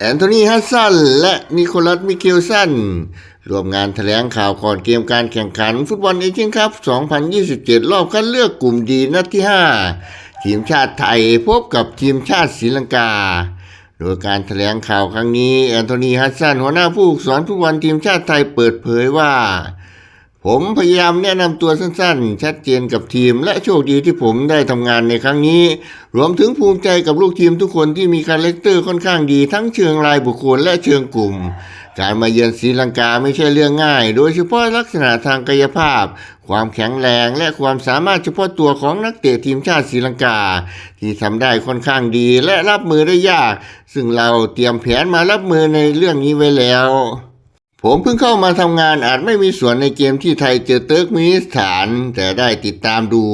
แอนโทนีฮัสซันและนิโคลัสมิเคลสันรวมงานแถลงข่าวก่อนเกมการแข่งขันฟุตบอลเอเชียนคัพ 2027 รอบคัดเลือกกลุ่มดีนัดที่ 5 ทีมชาติไทยพบกับทีมชาติศรีลังกา โดยการแถลงข่าวครั้งนี้ แอนโทนีฮัสซันหัวหน้าผู้ฝึกสอนฟุตบอลทีมชาติไทยเปิดเผยว่า ผมพยายามแนะนำตัวสั้นๆ ชัดเจนกับทีม และโชคดีที่ผมได้ทำงานในครั้งนี้ รวมถึงภูมิใจกับลูกทีมทุกคนที่มีคาแรคเตอร์ค่อนข้างดี ทั้งเชิงรายบุคคลและเชิงกลุ่ม การมาเยือนศรีลังกาไม่ใช่เรื่องง่าย โดยเฉพาะลักษณะทางกายภาพ ความแข็งแรงและความสามารถเฉพาะตัวของนักเตะทีมชาติศรีลังกา ที่ทำได้ค่อนข้างดีและรับมือได้ยาก ซึ่งเราเตรียมแผนมารับมือในเรื่องนี้ไว้แล้ว ผมเพิ่งเข้ามาทำงานอาจไม่มีส่วนในเกมที่ไทยเจอเติร์กมินิสถาน แต่ได้ติดตามดู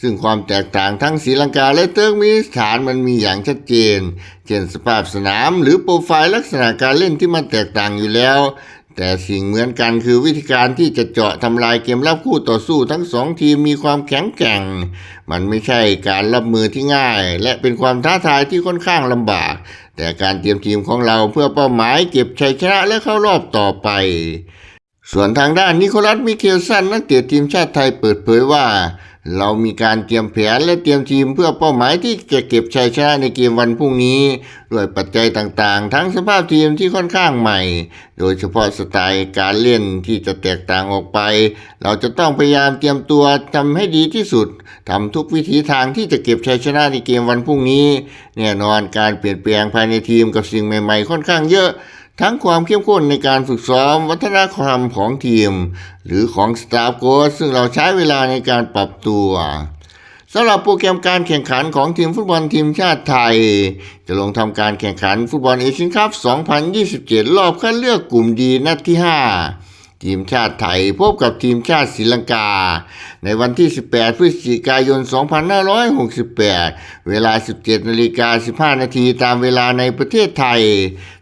ซึ่งความแตกต่างทั้งศรีลังกาและเติร์กมินิสถานมันมีอย่างชัดเจน เช่นสภาพสนามหรือโปรไฟล์ลักษณะการเล่นที่มันแตกต่างอยู่แล้ว แต่สิ่งเหมือนกันคือวิธีการที่จะเจาะทำลายเกมรับคู่ต่อสู้ทั้งสองทีมมีความแข็งแกร่ง มันไม่ใช่การรับมือที่ง่าย และเป็นความท้าทายที่ค่อนข้างลำบาก แต่การเตรียมทีมของเราเพื่อเป้าหมายเก็บชัยชนะและเข้ารอบต่อไป ส่วนทางด้านนิโคลัสมิเคลสันนักเตะทีมชาติไทยเปิดเผยว่า เรามีการเตรียมแผนและเตรียมทีมเพื่อเป้าหมายที่จะเก็บชัยชนะในเกมวันพรุ่งนี้ ด้วยปัจจัยต่างๆ ทั้งสภาพทีมที่ค่อนข้างใหม่ โดยเฉพาะสไตล์การเล่นที่จะแตกต่างออกไป เราจะต้องพยายามเตรียมตัวทำให้ดีที่สุดทำทุกวิถีทางที่จะเก็บชัยชนะในเกมวันพรุ่งนี้ แน่นอนการเปลี่ยนแปลงภายในทีมกับสิ่งใหม่ ๆ ค่อนข้างเยอะ ทั้งความเข้มข้นในการฝึกซ้อมวัฒนธรรมของทีม หรือของสตาฟโค้ชซึ่งเราใช้เวลาในการปรับตัวสำหรับโปรแกรมการแข่งขันของทีมฟุตบอลทีมชาติไทย จะลงทำการแข่งขันฟุตบอลเอเชียนคัพ 2027 รอบคัดเลือกกลุ่มดีนัดที่ 5 ทีมชาติไทยพบกับทีมชาติศรีลังกา ในวันที่ 18 พฤศจิกายน 2568 เวลา 17นาฬิกา15 นาทีตามเวลาในประเทศไทย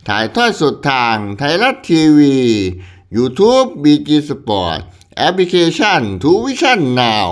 ถ่ายทอดสดทางไทยรัฐทีวี YouTube BG Sport แอปพลิเคชันทูวิชั่น Now